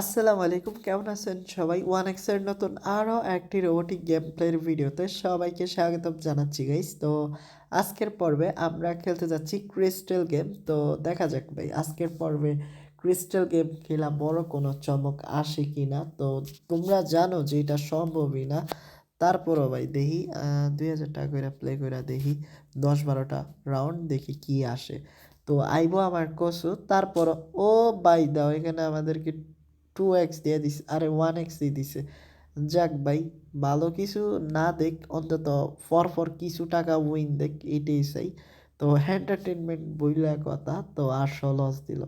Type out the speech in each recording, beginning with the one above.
আসসালামু আলাইকুম, কেমন আছেন সবাই? ওয়ান এক্সের নতুন আরও একটি রোবোটিক গেম প্লের ভিডিওতে সবাইকে স্বাগতম জানাচ্ছি গাইস তো আজকের পর্বে আমরা খেলতে যাচ্ছি ক্রিস্টাল গেম তো দেখা যাক, ভাই, আজকের পর্বে ক্রিস্টাল গেম খেলা বড় কোনো চমক আসে কি না তো তোমরা জানো যে এটা সম্ভবই না। তারপরও, ভাই, দেখি দুই হাজার টাকা করে প্লে করে দেখি। দশ বারোটা রাউন্ড দেখি কি আসে। তো আইবো আমার কসু। তারপর ও বাই দাও এখানে আমাদেরকে টু এক্স দিয়ে দিছে, আরে ওয়ান এক্স দিয়ে দিছে। যাক ভাই, ভালো কিছু না দেখ, অন্তত ফর ফর কিছু টাকা উইন দেখ, এটাই চাই। তো এন্টারটেনমেন্ট বইলা কথা, তো আটশো লস দিল।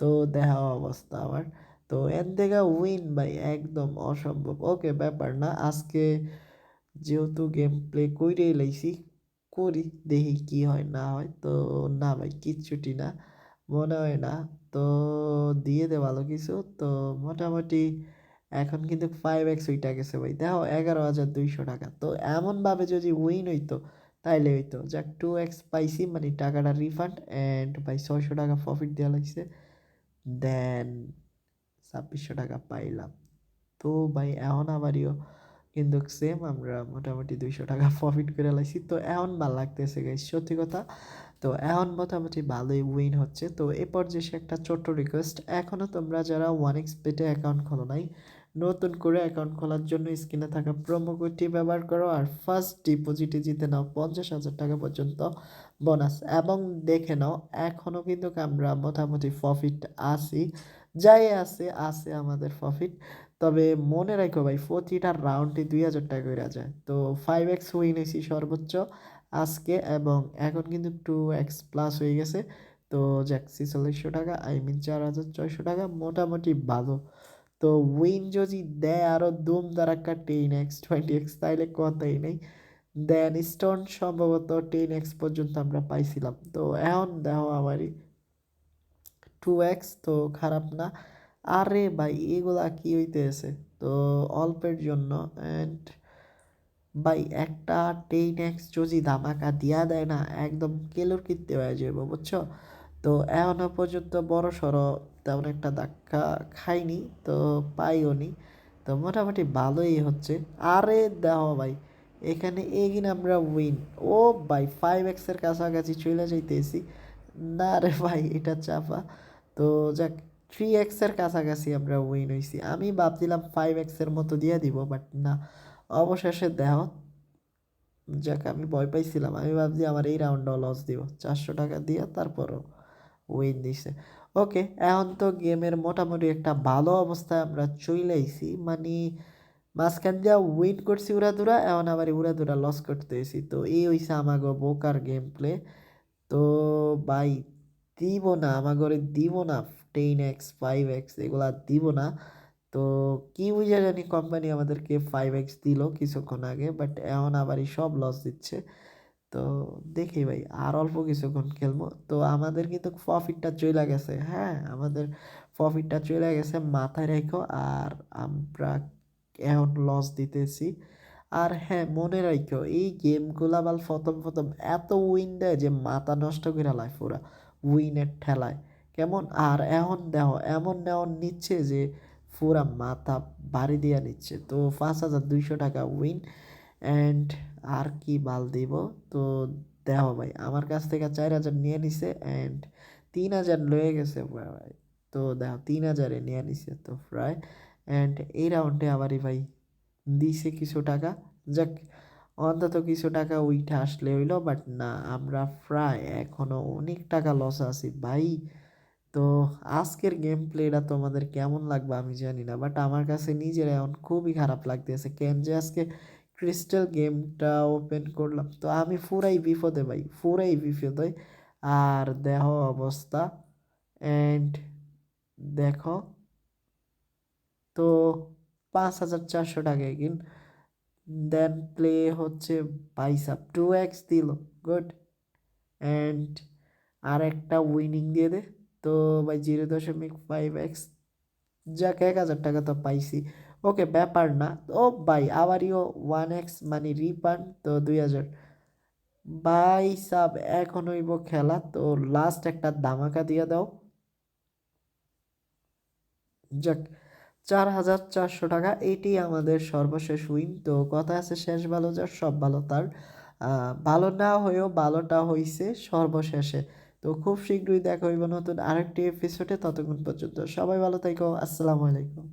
তো দেখা অবস্থা আমার তো এর থেকে উইন ভাই, একদম অসম্ভব। ওকে, ব্যাপার না, আজকে যেহেতু গেম প্লে কইরেই লাইছি, করি, দেখি কি হয়, না হয়। তো না ভাই, কিচ্ছুটি না, মনে হয় না। তো দিয়ে দে ভালো কিছু তো মোটামুটি এখন কিন্তু ফাইভ এক্স ওইটা গেছে ভাই। দেখো এগারো হাজার দুইশো টাকা। তো এমনভাবে যদি উইন হইতো, তাইলে হইতো। যাক টু এক্স পাইছি মানে টাকাটা রিফান্ড অ্যান্ড ভাই ছয়শো টাকা প্রফিট দেওয়া লাগছে। দেন ছাব্বিশশো টাকা পাইলাম। তো ভাই এখন আবারও কিন্তু সেম আমরা মোটামুটি দুইশো টাকা প্রফিট করে লাইছি। তো এখন ভালো লাগতেছে গাইস সত্যি কথা। তো এখন মোটামুটি ভালোই উইন হচ্ছে। তো এ পর্যায়ে একটা ছোট্ট রিকোয়েস্ট এখনও তোমরা যারা ওয়ান এক্স পেটে অ্যাকাউন্ট খোলো নাই, নতুন করে অ্যাকাউন্ট খোলার জন্য স্ক্রিনে থাকা প্রোমো কোডটি ব্যবহার করো আর ফার্স্ট ডিপোজিটে জিতে নাও পঞ্চাশ হাজার টাকা পর্যন্ত বোনাস এবং দেখে নাও এখনও কিন্তু আমরা মোটামুটি প্রফিট আসি যাই আছে আছে আমাদের প্রফিট তবে মনে রাখো ভাই, প্রতিটা রাউন্ডে দুই হাজার টাকা করে যায়। তো ফাইভ এক্স উইন হয়েছি সর্বোচ্চ। আজকে এবং এখন কিন্তু টু এক্স প্লাস হয়ে গেছে। তো যাক, ছিচল্লিশশো টাকা আই মিন চার হাজার ছয়শো টাকা, মোটামুটি ভালো। তো উইন যদি দেয় আরও দুম দারাক্কা টেন এক্স টোয়েন্টি এক্স তাইলে কথাই নেই। দেন স্টোন সম্ভবত টেন এক্স পর্যন্ত আমরা পাইছিলাম। তো এখন দেখো আমারই টু এক্স তো খারাপ না। আরে ভাই, এগুলা কি হইতেছে? তো অল্পের জন্য অ্যান্ড ভাই, একটা টেন এক্স যদি ধামাকা দিয়া দেয় না, একদম কেলোর কিনতে হয়ে যাব বুঝছ? তো এখনও পর্যন্ত বড় সড়ো তেমন একটা ধাক্কা খাইনি, তো পাইও নি। তো মোটামুটি ভালোই হচ্ছে। আরে দেখো ভাই, এখানে এগিন আমরা উইন ও ভাই ফাইভ এক্সের কাছাকাছি চলে যাইতেছি। না রে ভাই, এটা চাপা। তো যাক থ্রি এক্সের কাছাকাছি আমরা উইন হয়েছি আমি ভাবছিলাম ফাইভ এক্সের মতো দিয়ে দিব বাট না। অবশেষে দেহ। যাক, আমি ভয় পাইছিলাম। আমি ভাবছি আমার এই রাউন্ডটাও লস দিব। চারশো টাকা দিয়ে তারপরও উইন দিছে। ওকে এখন তো গেমের মোটামুটি একটা ভালো অবস্থায় আমরা চলে আইছি। মানে মাঝখান দিয়া উইন করছি উড়াদুরা এখন আবার উড়াদুরা লস করতেছি তো এই হইছে আমাগো বোকার গেম প্লে তো ভাই, দিব না, আমাগরে দিব না। টেন এক্স ফাইভ এক্স এগুলা দিব না। তো কি বুঝে জানি কোম্পানি আমাদেরকে ফাইভ এক্স দিল কিছুক্ষণ আগে বাট এখন আবারই সব লস দিচ্ছে। তো দেখি ভাই, আর অল্প কিছুক্ষণ খেলব। তো আমাদের কিন্তু প্রফিটটা চলে গেছে হ্যাঁ? আমাদের প্রফিটটা চলে গেছে মাথায় রেখো, আর আমরা এখন লস দিতেছি। আর হ্যাঁ মনে রাখো এই গেমগুলা বাল প্রথম প্রথম এত উইন দেয় যে মাথা নষ্ট করে লায় পুরা উইনের ঠেলায়। কেমন? আর এখন দেখো, এমন নেওয়ার নিচ্ছে যে পুরা মাথা বাড়ি দিয়ে নিচ্ছে। তো পাঁচ হাজার দুইশো টাকা উইন অ্যান্ড আর কি বাল দিব? তো দেখো ভাই, আমার কাছ থেকে চার হাজার নিয়ে নিছে অ্যান্ড তিন হাজার লয়ে গেছে ভাই। তো দেখো, তিন হাজারে নিয়ে নিছে তো প্রায়। অ্যান্ড এই রাউন্ডে আবারই ভাই দিছে কিছু টাকা। যাক, অন্তত কিছু টাকা উইঠে আসলে হইল বাট না, আমরা প্রায় এখনও অনেক টাকা লস আছি। ভাই তো আজকের গেম প্লেটা তোমাদের কেমন লাগবে আমি জানি না বাট আমার কাছে নিজের এখন খুবই খারাপ লাগতেছে। কেন যে আজকে ক্রিস্টাল গেমটা ওপেন করলাম, তো আমি পুরাই বিপদে ভাই, ফুরাই বিপদে। আর দেহ অবস্থা অ্যান্ড দেখো, তো পাঁচ হাজার চারশো টাকা কিন দেন প্লে হচ্ছে বাইসাপ টু এক্স দিল গুড অ্যান্ড আর একটা উইনিং দিয়ে দে। তো ভাই জিরো দশমিক ফাইভ এক্স যাক, এক হাজার টাকা তো পাইছি। ওকে, ব্যাপার না। ও ভাই আবারও ওয়ান এক্স মানে রিফান্ড তো দুই হাজার। ভাই সাব, এখন হইব খেলা, তো লাস্ট একটা ধামাকা দিয়ে দাও। যাক, চার হাজার চারশো টাকা, এটি আমাদের সর্বশেষ উইন তো কথা আছে শেষ ভালো যার, সব ভালো তার। ভালো না হয়েও ভালোটা হইছে সর্বশেষে। তো খুব শীঘ্রই দেখা হইব নতুন আরেকটি এপিসোডে ততক্ষণ পর্যন্ত সবাই ভালো থাকো আসসালামু আলাইকুম।